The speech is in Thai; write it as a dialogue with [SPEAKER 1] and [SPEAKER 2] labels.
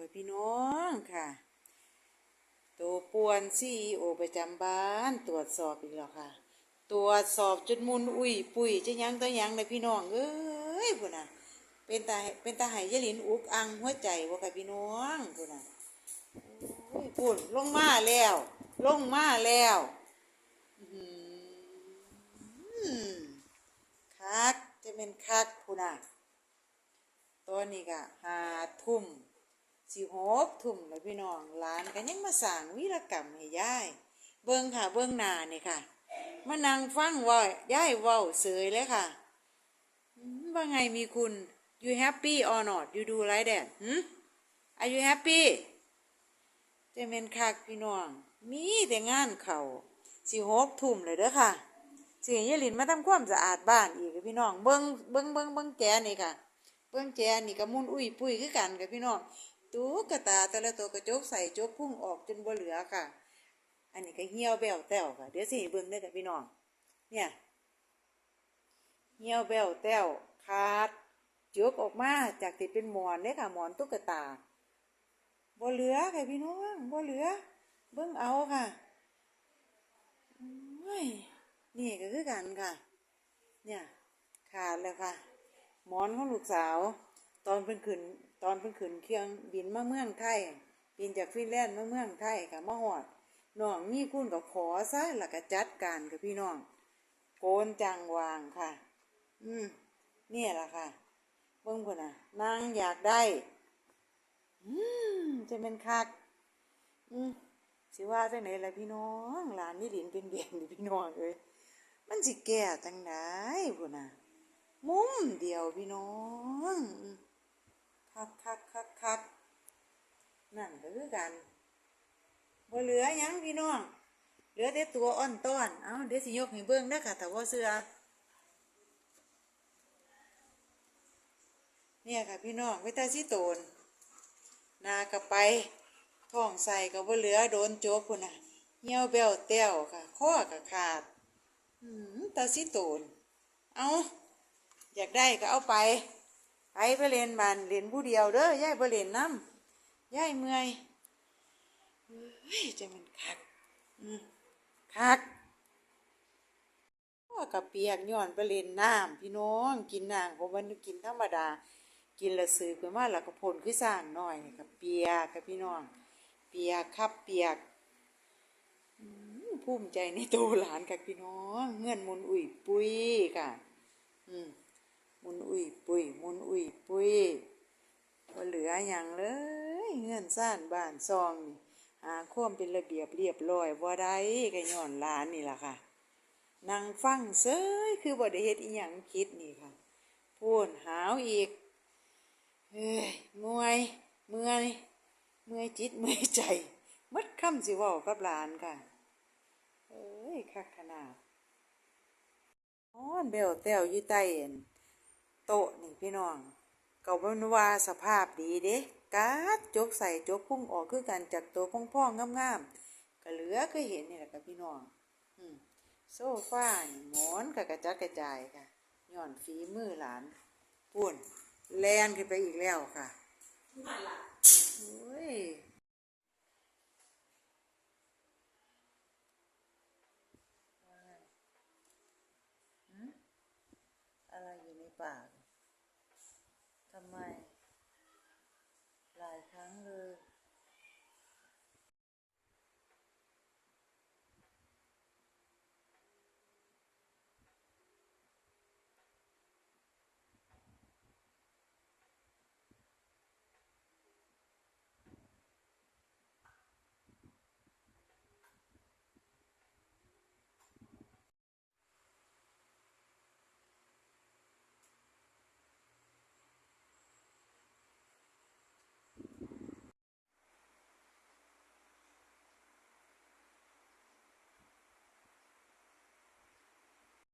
[SPEAKER 1] กับพี่น้องค่ะ ตัวป่วนซีโอประจำบ้านตรวจสอบอีกแล้วค่ะ ตรวจสอบจนมุนอุ้ยปุ้ยจะยังตัวยังเลยพี่น้องเอ้ยพุ่นน่ะ เป็นตาเป็นตาไหยายลินอุกอังหัวใจว่าค่ะพี่น้องพุ่นน่ะโอ้ยพุ่นลงมาแล้ว ลงมาแล้วคักจะเป็นคักพุ่นน่ะตอนนี้ก็หาทุ่ม สิหกทุ่มแล้วพี่น้องหลานก็ยังมาสั่งวีรกรรมให้ยาย เบิ่งค่ะ เบิ่งน้านี่ยค่ะมานั่งฟังว่าย่ายว้าเสยเลยค่ะว่าไงมีคุณ you happy or not you do like that หืม are you happy จะเป็นคักพี่น้อง มีแต่งานเขาสิหกทุ่มเลยเด้อค่ะสิให้ยายลินมาทำความสะอาดบ้านอีกพี่น้อง เบิ่งเบิ่งเบิ่งเบิ่งแจนี่ค่ะ เบื้องแจนี่ก็มุนอุ้ยปุ้ยคือกันกับพี่น้อง ตุ๊กตาแต่ละตัวกระจกใส่จกพุ่งออกจนบ่เหลือค่ะ อันนี้ก็เหี่ยวแบวแต้วค่ะ เดี๋ยวสิเบิ่งเด้อกับพี่น้อง เนี่ย เหี่ยวแบวแต้วขาดจกออกมาจากที่เป็นหมอนเด้ค่ะหมอนตุ๊กตาบ่เหลือค่ะพี่น้องบ่เหลือ เบิ่งเอาค่ะนี่ก็คือกันค่ะ เนี่ยขาดแล้วค่ะ หมอนของลูกสาว ตอนเพิ่นขึ้น ตอนเพิ่นขึ้นเครื่องบินมาเมืองไทย บินจากฟินแลนด์มาเมืองไทยค่ะมาฮอดน้องมีคุณก็ขอซะแล้วก็จัดการกับพี่น้อง โกนจังวางค่ะ อืมเนี่ยล่ะค่ะเบิ่งคนน่ะนางอยากได้ อืมจะเป็นคัก อืมสิว่าจังไหนล่ะพี่น้องหลานนี่ดินเป็นเบียงนี่พี่น้องเอ้ยมันสิแก่จังไดพุ่นน่ะ มุมเดียวพี่น้อง คักคักคักคักนั่นก็คือกันบ่เหลือยังพี่น้อง เหลือแต่ตัวอ่อนต้อน เอาเดี๋ยวสิยกให้เบิ่งเด้ค่ะแต่ว่าเสื้อเนี่ยค่ะพี่น้องไว้ตาสิโตน นากระไปท้องใส่ก็บ่เหลือโดนโจกพุ่นน่ะเหี่ยวแบวแต้วค่ะข้อก็ขาดอืมตาสิโตน เอาอยากได้ก็เอาไป ไปไปเล่นบานเล่นผู้เดียวเด้อยายไปเล่นน้ำยายเมื่อยเฮ้ยจะมันคักคักว่ากับเปียกย้อนไปเล่นน้ำพี่น้องกินน้ำของมันกินธรรมดา กินละซื้อขึ้นมาแล้วก็ผลขึ้นสร้างหน่อยกับเปียกกับพี่น้อง เปียกครับเปียกภูมิใจในตัวหลานกับพี่น้อง เงื่อนมุนอุ่ยปุ้ยค่ะ อืมมุนอุ้ยปุยมุน อุ้ยปุ้ยบ่เหลืออย่างเลยเงื่อนซ่านบ้านซองนี่หาควมเป็นระเบียบเรียบร้อยบ่ได้ก็ย้อนหลานนี่ล่ะค่ะนั่งฟังเซยคือบ่ได้เฮ็ดอีหยังคิดนี่ค่ะพูนหาวอีกเฮ้ยเมื่อยเมื่อยเมื่อยจิตเมื่อยใจมัดคำสิว้ากับหลานค่ะ เอ้ยคักขนาดอ้อนเบลแต้วอยู่ใต้เอ็น โต๊ะนี่พี่น้องก็บ่นว่าสภาพดีเด้กัดจกใส่จกพุ่งออกคือกันจากตัวพ่องๆงามๆก็เหลือก็เห็นนี่แหละค่ะพี่น้องอืมโซฟาหมอนก็กระจัดกระจายค่ะย้อนฝีมือหลานป่วนแลนขึ้นไปอีกแล้วค่ะโอ้ยอะไรอยู่ในปาก